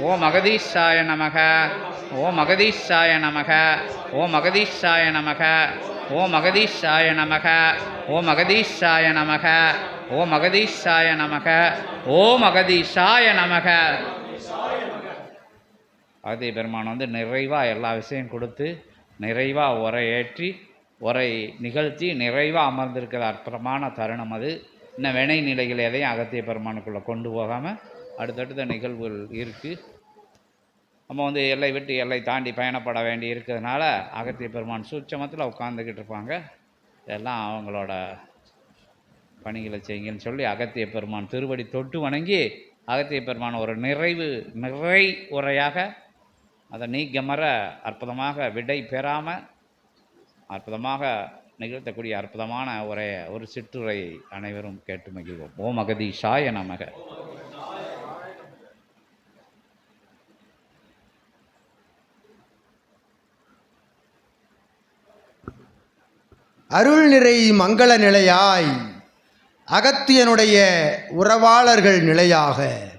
ஓ மகதீஷாய நமக. ஓ மகதீஷாய நமக. ஓ மகதீஷாய நமக. ஓ மகதீஷாய நமக. ஓ மகதீஷாய நமக. ஓ மகதீஷாய நமக. ஓ மகதீஷாய நமக. அகதிய பெருமான் வந்து நிறைவாக எல்லா விஷயம் கொடுத்து நிறைவாக உரை ஏற்றி உரை நிகழ்த்தி நிறைவாக அமர்ந்திருக்கிற அற்புதமான தருணம் அது. இன்னும் வினை நிலைகள் எதையும் அகத்திய பெருமானுக்குள்ளே கொண்டு போகாமல் அடுத்தடுத்த நிகழ்வுகள் இருக்குது நம்ம வந்து எல்லை விட்டு எல்லை தாண்டி பயணப்பட வேண்டி இருக்கிறதுனால அகத்திய பெருமான் சூட்சமத்தில் உட்காந்துக்கிட்டு இருப்பாங்க. இதெல்லாம் அவங்களோட பணிகளை செய்யுங்கன்னு சொல்லி அகத்திய பெருமான் திருவடி தொட்டு வணங்கி அகத்திய பெருமான் ஒரு நிறைவு நிறை உரையாக அதை நீக்கமர அற்புதமாக விடை பெறாமல் அற்புதமாக நிகழ்த்தக்கூடிய அற்புதமான உரைய ஒரு சிற்றுரை அனைவரும் கேட்டு மகிழ்வோம். ஓம் அகதீஷாய நமக. அருள் நிறை மங்கள நிலையாய் அகத்தியனுடைய உறவாளர்கள் நிலையாக.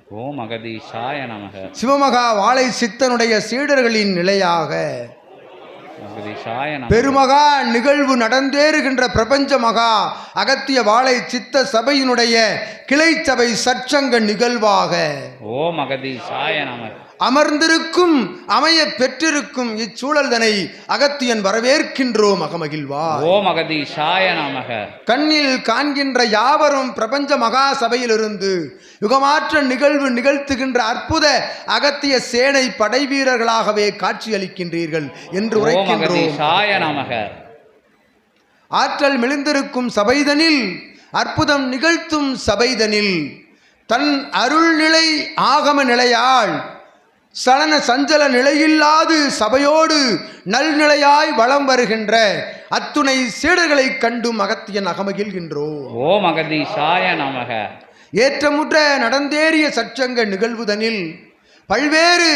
ஓம் அகதீஷாய நமக. சிவமகா வாழை சித்தனுடைய சீடர்களின் நிலையாக. பெருமகா நிகழ்வு நடந்தேறுகின்ற பிரபஞ்ச மகா அகத்திய வாழை சித்த சபையினுடைய கிளை சபை சற்சங்க நிகழ்வாக. ஓம் அகதீஷாய நமக. அமர்ந்திருக்கும் அமைய பெற்றிருக்கும் இச்சூழல்தனை அகத்தியன் வரவேற்கின்றோம் அகமகிழ்வா. ஓம் அகதீஷாய நமக. கண்ணில் காண்கின்ற யாவரும் பிரபஞ்ச மகா சபையிலிருந்து யுகமாற்ற நிகழ்வு நிகழ்த்துகின்ற அற்புத அகத்திய சேனை படை வீரர்களாகவே காட்சியளிக்கின்றீர்கள் என்று உரைக்கின்றோம். நமக. ஆற்றல் மெலிந்திருக்கும் சபைதனில் அற்புதம் நிகழ்த்தும் சபைதனில் தன் அருள்நிலை ஆகம நிலையால் சலன சஞ்சல நிலையில்லாது சபையோடு நல்நிலையாய் வலம் வருகின்ற அத்துணை சீடர்களைக் கண்டும் அகத்தியன் அகமகிழ்கின்றோம் ஓம் அகதீஷாய நமக. ஏற்றமுற்ற நடந்தேறிய சச்சங்க நிகழ்வுதனில் பல்வேறு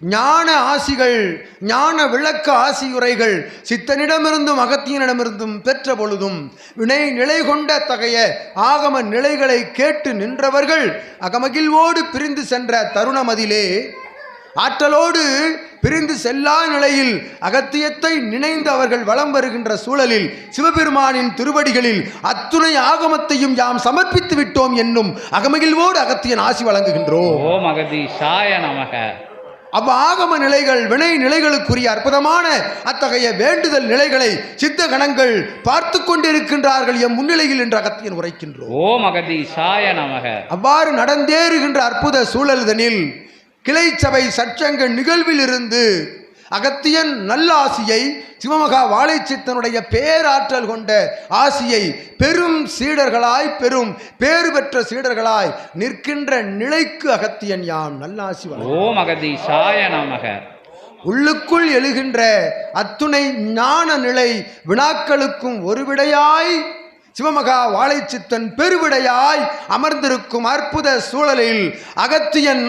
ஞான ஆசிகள் ஞான விளக்க ஆசியுரைகள் சித்தனிடமிருந்தும் அகத்தியனிடமிருந்தும் பெற்ற பொழுதும் வினை நிலை கொண்ட தகைய ஆகம நிலைகளை கேட்டு நின்றவர்கள் அகமகிழ்வோடு பிரிந்து சென்ற தருணமதிலே ஆற்றலோடு பிரிந்து செல்லா நிலையில் அகத்தியத்தை நினைந்து அவர்கள் வலம் வருகின்ற சூழலில் சிவபெருமானின் திருவடிகளில் அத்துணை ஆகமத்தையும் யாம் சமர்ப்பித்து விட்டோம் என்னும் அகமகிழ்வோடு அகத்தியன் ஆசி வழங்குகின்றோம். ஓம் அகதீஷாய நமக. அவ்வ ஆகம நிலைகள் வினை நிலைகளுக்குரிய அற்புதமான அத்தகைய வேண்டுதல் நிலைகளை சித்த கணங்கள் பார்த்து கொண்டிருக்கின்றார்கள் எம் முன்னிலையில் என்று அகத்தியன் உரைக்கின்றோம். ஓம் அகதீஷாய நமக. அவ்வாறு நடந்தேறுகின்ற அற்புத சூழல்தனில் கிளை சபை சற்சங்க நிகழ்விலிருந்து அகத்தியன் நல்ல ஆசியை சிவமகா வாழைச்சித்தனுடைய பேராற்றல் கொண்ட ஆசியை பெரும் சீடர்களாய் பெரும் பேறு பெற்ற சீடர்களாய் நிற்கின்ற நிலைக்கு அகத்தியன் யாம். நல்ல ஆசி வழங்கும். ஓம் அகதீஷாய நமக. உள்ளுக்குள் எழுகின்ற அத்துணை ஞான நிலை வினாக்களுக்கும் ஒரு விடையாய் சிவமகா வாழைச்சித்தன் பெருவிடையாய் அமர்ந்திருக்கும் அற்புத சூழலில் அகத்தியன்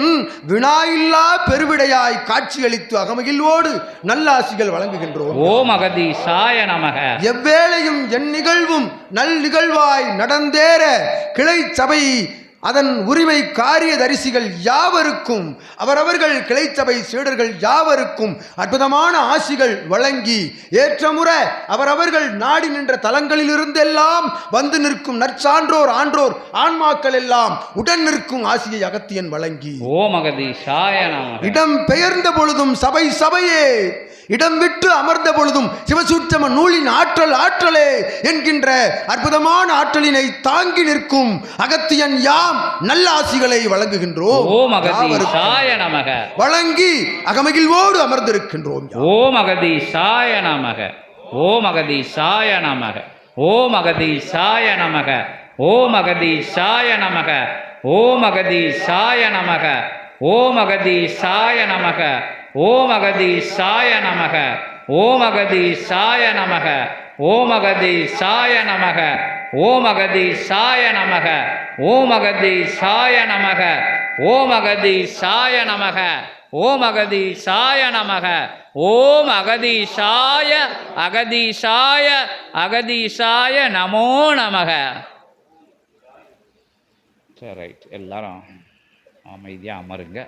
வினாயில்லா பெருவிடையாய் காட்சியளித்து அகமகிழ்வோடு நல்லாசிகள் வழங்குகின்றோம். ஓம் அகதீஷாய நமக. எவ்வேளையும் என் நிகழ்வும் நல் நிகழ்வாய் நடந்தேற கிளை சபை அதன் உரிமை காரிய தரிசிகள் யாவருக்கும் அவரவர்கள் கிளைச்சபை சீடர்கள் யாவருக்கும் அற்புதமான ஆசிகள் வழங்கி ஏற்றமுற அவரவர்கள் நாடி நின்ற தலங்களிலிருந்தெல்லாம் வந்து நிற்கும் நற்சான்றோர் ஆன்றோர் ஆன்மாக்கள் எல்லாம் உடன் நிற்கும் ஆசியை அகத்தியன் வழங்கி. அகதீஷாய நமக. இடம் பெயர்ந்த பொழுதும் சபை சபையே. இடம் விட்டு அமர்ந்த பொழுதும் சிவசூட்சம நூலின் ஆற்றல் ஆற்றலே என்கின்ற அற்புதமான ஆற்றலினை தாங்கி நிற்கும் அகத்தியன் யாம் நல்ல ஆசிகளை வழங்குகின்றோம் வழங்கி அகமகிழ்வோடு அமர்ந்திருக்கின்றோம் ஓம் அகதீஷாய நமக. ஓம் அகதீஷாய நமக. ஓம் அகதீஷாய நமக. ஓம் அகதீஷாய நமக. ஓம் அகதீஷாய நமக. ஓம் அகதீஷாய நமக. ஓம் சாய நமக ஓம் சாய நமக ஓம் அகதி சாய நமக ஓம் அகதி சாய நமக ஓம் அகதி சாய நமக ஓம் அகதி சாய நமக ஓம் அகதி சாய நமக ஓம் அகதீஷாய அகதீஷாய அகதீஷாய நமோ நமக. சரி ரைட் எல்லாரும் அமைதியாக அமருங்க.